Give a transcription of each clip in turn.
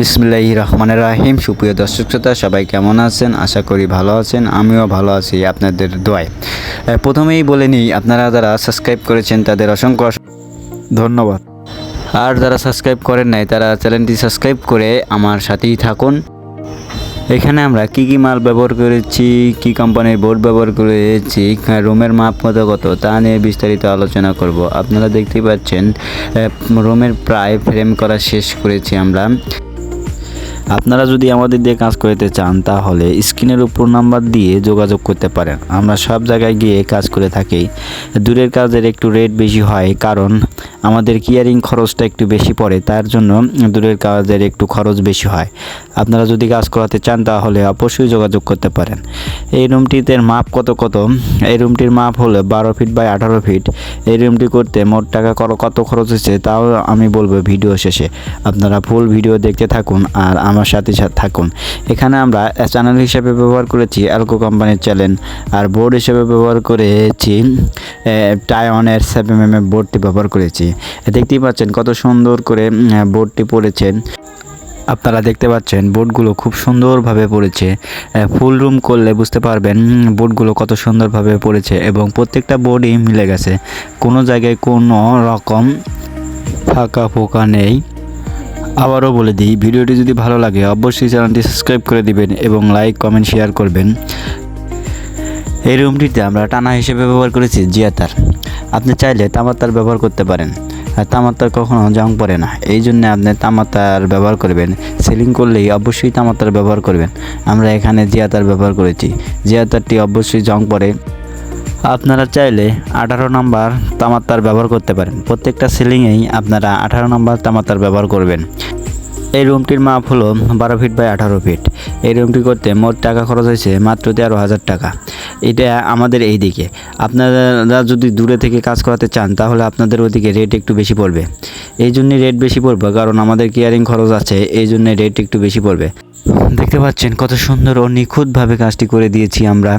বিসমিল্লাহ রহমানের রাহিম। সুপ্রিয় দর্শক শ্রোতা, সবাই কেমন আছেন? আশা করি ভালো আছেন, আমিও ভালো আছি আপনাদের দোয়ায়। প্রথমেই বলে নিই, আপনারা যারা সাবস্ক্রাইব করেছেন, তাদের অসংখ্য ধন্যবাদ। আর যারা সাবস্ক্রাইব করেন নাই, তারা চ্যানেলটি সাবস্ক্রাইব করে আমার সাথেই থাকুন। এখানে আমরা কি কি মাল ব্যবহার করেছি, কি কোম্পানির বোর্ড ব্যবহার করেছি রুমের মাপ কত কত তা নিয়ে বিস্তারিত আলোচনা করব। আপনারা দেখতে পাচ্ছেন রুমের প্রায় ফ্রেম করা শেষ করেছি আমরা। আপনারা যদি আমাদের দিয়ে কাজ করতে চান, তাহলে স্ক্রিনের উপর নাম্বার দিয়ে যোগাযোগ করতে পারেন। আমরা সব জায়গায় গিয়ে কাজ করে থাকি। দূরের কাজের একটু রেট বেশি হয়, কারণ আমাদের কেয়ারিং খরচটা একটু বেশি পড়ে, তার জন্য দূরের কাজের একটু খরচ বেশি হয়। আপনারা যদি কাজ করাতে চান, তাহলে অবশ্যই যোগাযোগ করতে পারেন। এই রুমটিতে মাপ কত কত? এই রুমটির মাপ হলো বারো ফিট বাই আঠারো ফিট। এই রুমটি করতে মোট টাকা কত খরচ হয়েছে, তাও আমি বলব ভিডিও শেষে। আপনারা ফুল ভিডিও দেখতে থাকুন আর আমার সাথে সাথে থাকুন। এখানে আমরা চ্যানেল হিসেবে ব্যবহার করেছি অ্যালকো কোম্পানির চ্যানেল আর বোর্ড হিসেবে ব্যবহার করেছি টাইওয়ানের সেভেন এম এম বোর্ডটি ব্যবহার করেছি। দেখতেই পাচ্ছেন কত সুন্দর করে বোর্ডটি পড়েছেন আপনারা দেখতে পাচ্ছেন বোর্ডগুলো খুব সুন্দরভাবে পড়েছে। ফুল রুম করলে বুঝতে পারবেন বোর্ডগুলো কত সুন্দরভাবে পড়েছে এবং প্রত্যেকটা বোর্ডই মিলে গেছে। কোনো জায়গায় কোনো রকম ফাঁকা ফোকা নেই। আবারও বলে দিই, ভিডিওটি যদি ভালো লাগে অবশ্যই চ্যানেলটি সাবস্ক্রাইব করে দিবেন এবং লাইক, কমেন্ট, শেয়ার করবেন। এই রুমটিতে আমরা টানা হিসেবে ব্যবহার করেছি জিয়াতার। আপনি চাইলে তামাতার ব্যবহার করতে পারেন। আর তামাতার কখনো জং পড়ে না। এই জন্য আপনি তামাতার ব্যবহার করবেন। সেলিং করলেই অবশ্যই তামাতার ব্যবহার করবেন। আমরা এখানে জিয়াতার ব্যবহার করেছি। জিয়াতারটি অবশ্যই জং পড়ে। আপনারা চাইলে আঠারো নাম্বার তামাত্তার ব্যবহার করতে পারেন। প্রত্যেকটা সিলিংয়েই আপনারা আঠারো নাম্বার তামাত্তার ব্যবহার করবেন। এই রুমটির মাপ হলো বারো ফিট বাই আঠারো ফিট। এই রুমটি করতে মোট টাকা খরচ হয়েছে মাত্র তেরো হাজার টাকা। এটা আমাদের এই দিকে। আপনারা যদি দূরে থেকে কাজ করাতে চান, তাহলে আপনাদের ওদিকে রেট একটু বেশি পড়বে। এই জন্যই রেট বেশি পড়বে, কারণ আমাদের কেয়ারিং খরচ আছে, এই জন্য রেট একটু বেশি পড়বে। দেখতে পাচ্ছেন কত সুন্দর ও নিখুঁতভাবে কাজটি করে দিয়েছি আমরা।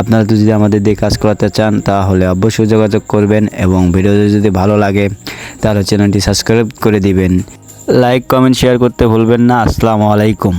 আপনারা যদি আমাদের দিয়ে কাজ করাতে চান, তাহলে অবশ্যই যোগাযোগ করবেন এবং ভিডিওটি যদি ভালো লাগে, তাহলে চ্যানেলটি সাবস্ক্রাইব করে দিবেন। লাইক কমেন্ট শেয়ার করতে ভুলবেন না। আসসালামু আলাইকুম।